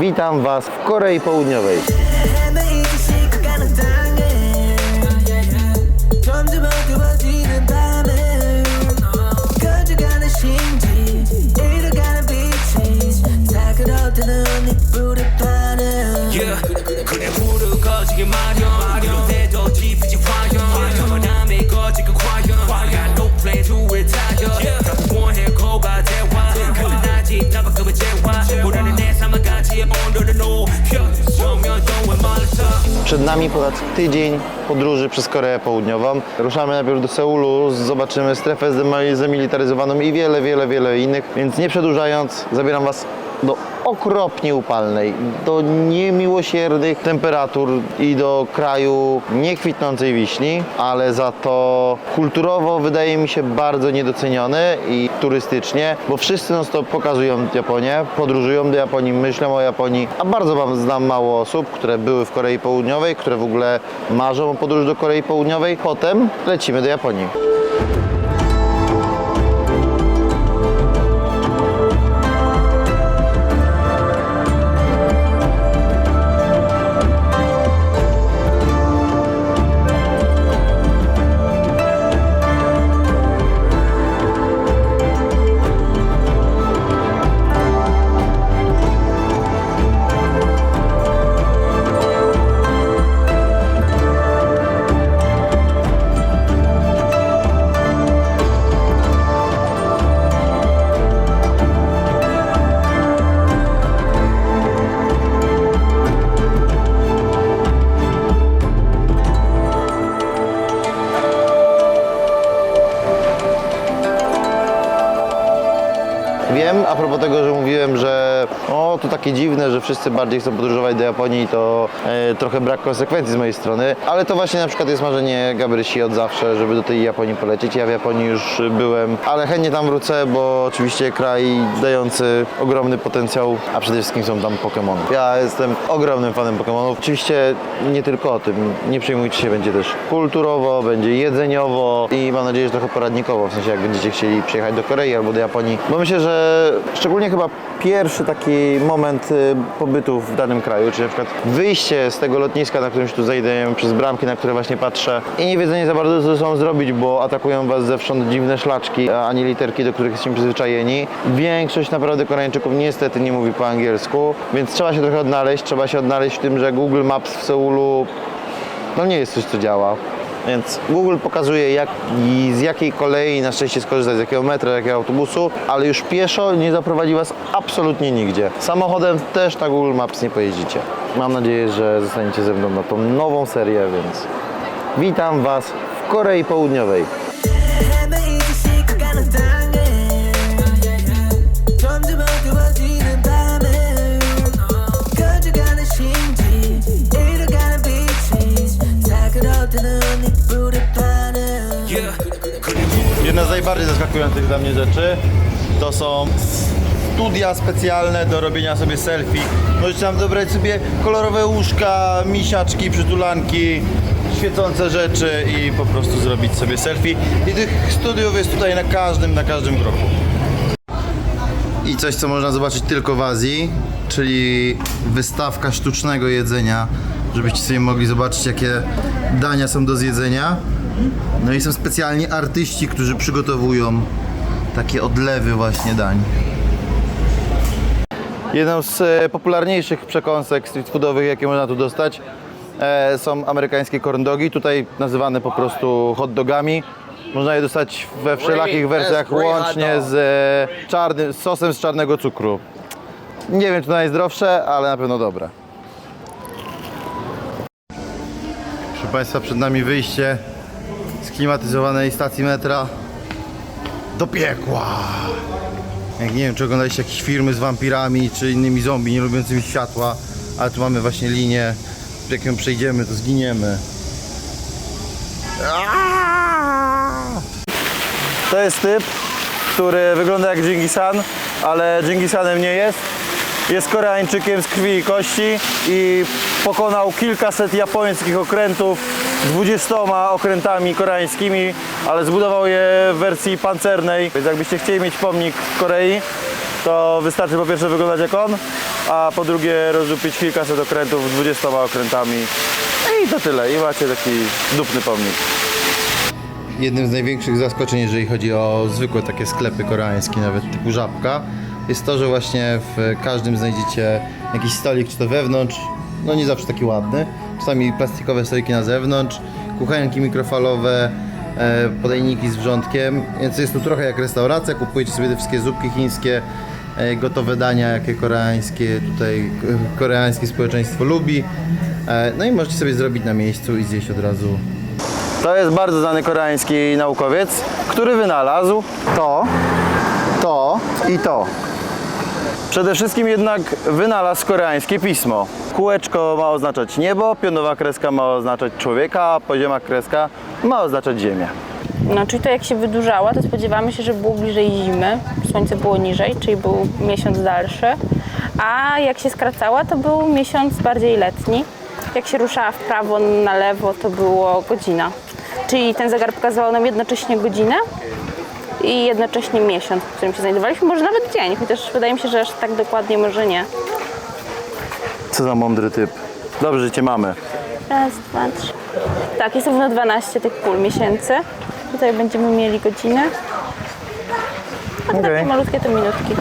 Witam Was w Korei Południowej. Ponad tydzień podróży przez Koreę Południową. Ruszamy najpierw do Seulu, zobaczymy strefę zemilitaryzowaną i wiele, wiele, wiele innych. Więc nie przedłużając, zabieram Was do okropnie upalnej, do niemiłosiernych temperatur i do kraju niekwitnącej wiśni, ale za to kulturowo wydaje mi się bardzo niedoceniony i turystycznie, bo wszyscy non stop pokazują Japonię, podróżują do Japonii, myślą o Japonii, a bardzo wam znam mało osób, które były w Korei Południowej, które w ogóle marzą o podróży do Korei Południowej. Potem lecimy do Japonii. Wiem, a propos tego, że mówiłem, że o, to takie dziwne, że wszyscy bardziej chcą podróżować do Japonii, to e, trochę brak konsekwencji z mojej strony, ale to właśnie na przykład jest marzenie Gabrysi od zawsze, żeby do tej Japonii polecieć. Ja w Japonii już byłem, ale chętnie tam wrócę, bo oczywiście kraj dający ogromny potencjał, a przede wszystkim są tam Pokémony. Ja jestem ogromnym fanem Pokémonów. Oczywiście nie tylko o tym, nie przejmujcie się, będzie też kulturowo, będzie jedzeniowo i mam nadzieję, że trochę poradnikowo, w sensie jak będziecie chcieli przyjechać do Korei albo do Japonii, bo myślę, że szczególnie chyba pierwszy taki moment y, pobytu w danym kraju, czyli na przykład wyjście z tego lotniska, na którym się tu zajdę, przez bramki, na które właśnie patrzę i nie wiedzenie za bardzo, co sobą zrobić, bo atakują was zewsząd dziwne szlaczki, a nie literki, do których jesteśmy przyzwyczajeni. Większość naprawdę Koreańczyków niestety nie mówi po angielsku, więc trzeba się trochę odnaleźć, trzeba się odnaleźć w tym, że Google Maps w Seulu no nie jest coś, co działa. Więc Google pokazuje, jak i z jakiej kolei na szczęście skorzystać, z jakiego metra, jakiego autobusu, ale już pieszo nie zaprowadzi Was absolutnie nigdzie. Samochodem też na Google Maps nie pojeździcie. Mam nadzieję, że zostaniecie ze mną na tą nową serię, więc witam Was w Korei Południowej. Najbardziej zaskakujących dla mnie rzeczy to są studia specjalne do robienia sobie selfie. Możecie tam dobrać sobie kolorowe łóżka, misiaczki, przytulanki, świecące rzeczy i po prostu zrobić sobie selfie. I tych studiów jest tutaj na każdym, na każdym kroku. I coś, co można zobaczyć tylko w Azji, czyli wystawka sztucznego jedzenia, żebyście sobie mogli zobaczyć, jakie dania są do zjedzenia. No i są specjalni artyści, którzy przygotowują takie odlewy właśnie dań. Jedną z e, popularniejszych przekąsek street foodowych, jakie można tu dostać, e, są amerykańskie corn dogi, tutaj nazywane po prostu hot dogami. Można je dostać we wszelakich wersjach, łącznie z e, czarnym, z sosem z czarnego cukru. Nie wiem, czy to najzdrowsze, ale na pewno dobre. Proszę Państwa, przed nami wyjście z klimatyzowanej stacji metra do piekła. Jak nie wiem, czy oglądaliście jakieś filmy z wampirami, czy innymi zombie nie lubiącymi światła, ale tu mamy właśnie linię, jak ją przejdziemy, to zginiemy. To jest typ, który wygląda jak Dżingis Khan, ale Dżingis Khanem nie jest. Jest Koreańczykiem z krwi i kości i pokonał kilkaset japońskich okrętów 20 okrętami koreańskimi, ale zbudował je w wersji pancernej. Więc jakbyście chcieli mieć pomnik w Korei, to wystarczy po pierwsze wyglądać jak on, a po drugie rozdupić kilkaset okrętów 20 okrętami. No I to tyle. I macie taki dupny pomnik. Jednym z największych zaskoczeń, jeżeli chodzi o zwykłe takie sklepy koreańskie, nawet typu żabka, jest to, że właśnie w każdym znajdziecie jakiś stolik, czy to wewnątrz, no nie zawsze taki ładny, czasami plastikowe stoliki na zewnątrz, kuchenki mikrofalowe, e, podajniki z wrzątkiem, więc jest to trochę jak restauracja, kupujecie sobie te wszystkie zupki chińskie, e, gotowe dania, jakie koreańskie tutaj k- koreańskie społeczeństwo lubi, e, no i możecie sobie zrobić na miejscu i zjeść od razu to jest bardzo znany koreański naukowiec, który wynalazł to, to i to. Przede wszystkim jednak wynalazł koreańskie pismo. Kółeczko ma oznaczać niebo, pionowa kreska ma oznaczać człowieka, a pozioma kreska ma oznaczać ziemię. No, czyli to jak się wydłużała, to spodziewamy się, że było bliżej zimy, słońce było niżej, czyli był miesiąc dalszy, a jak się skracała, to był miesiąc bardziej letni. Jak się ruszała w prawo, na lewo, to było godzina. Czyli ten zegar pokazywał nam jednocześnie godzinę i jednocześnie miesiąc, w którym się znajdowaliśmy, może nawet dzień, chociaż wydaje mi się, że aż tak dokładnie może nie. Co za mądry typ. Dobrze, że cię mamy. Raz, dwa, trzy. Tak, jest równo 12 tych pól miesięcy. Tutaj będziemy mieli godzinę. A Okej. takie malutkie to minutki.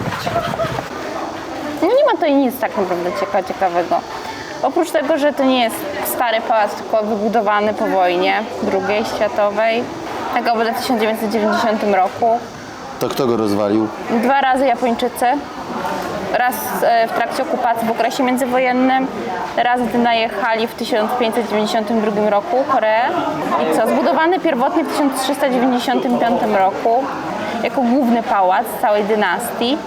No nie ma tutaj nic tak naprawdę cieka- ciekawego. Oprócz tego, że to nie jest stary pałac, tylko wybudowany po wojnie II światowej. Tak naprawdę w 1990 roku. To kto go rozwalił? Dwa razy Japończycy. Raz e, w trakcie okupacji w okresie międzywojennym, raz gdy najechali w 1592 roku Koreę. I co? Zbudowany pierwotnie w 1395 roku jako główny pałac całej dynastii.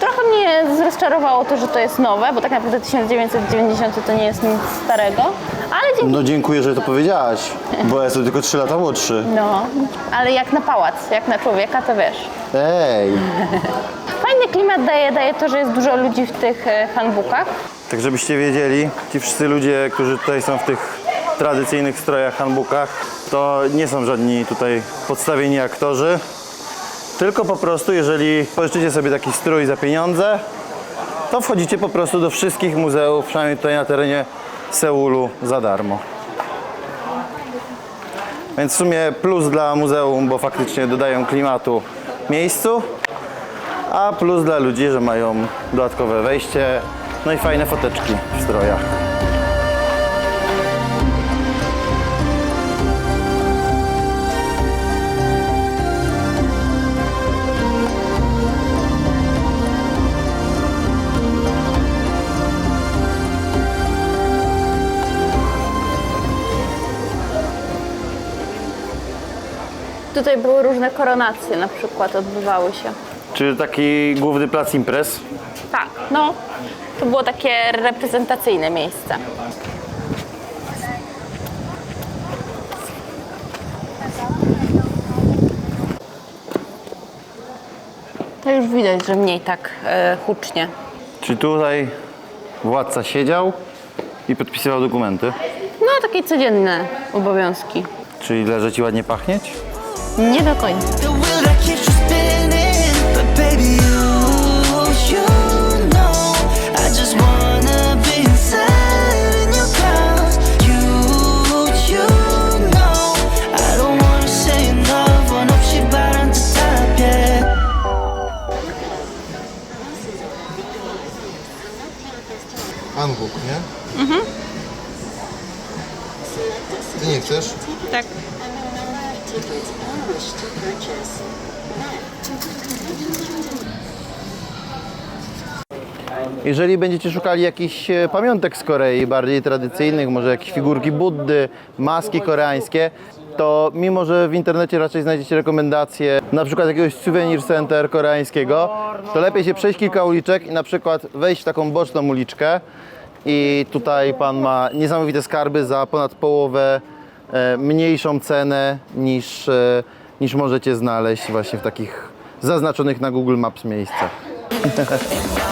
Trochę mnie rozczarowało to, że to jest nowe, bo tak naprawdę 1990 to nie jest nic starego, ale dzięki No dziękuję, że to powiedziałaś, bo ja jestem tylko 3 lata młodszy. no, ale jak na pałac, jak na człowieka, to wiesz. Ej! Fajny klimat daje, daje to, że jest dużo ludzi w tych e, handbookach. Tak żebyście wiedzieli, ci wszyscy ludzie, którzy tutaj są w tych tradycyjnych strojach, handbookach, to nie są żadni tutaj podstawieni aktorzy, tylko po prostu jeżeli pożyczycie sobie taki strój za pieniądze, to wchodzicie po prostu do wszystkich muzeów, przynajmniej tutaj na terenie Seulu za darmo. Więc w sumie plus dla muzeum, bo faktycznie dodają klimatu miejscu, a plus dla ludzi, że mają dodatkowe wejście, no i fajne foteczki w strojach. Tutaj były różne koronacje na przykład odbywały się. Czy taki główny plac imprez? Tak, no. To było takie reprezentacyjne miejsce. To już widać, że mniej tak e, hucznie. Czy tutaj władca siedział i podpisywał dokumenty? No, takie codzienne obowiązki. Czyli leży ci ładnie pachnieć? Nie do końca. The wheel that keeps you spinning, but up she bound to? Tak. Jeżeli będziecie szukali jakichś e, pamiątek z Korei, bardziej tradycyjnych, może jakieś figurki Buddy, maski koreańskie, to mimo, że w internecie raczej znajdziecie rekomendacje na przykład jakiegoś souvenir center koreańskiego, to lepiej się przejść kilka uliczek i na przykład wejść w taką boczną uliczkę i tutaj pan ma niesamowite skarby za ponad połowę mniejszą cenę niż, e, niż możecie znaleźć właśnie w takich zaznaczonych na Google Maps miejscach.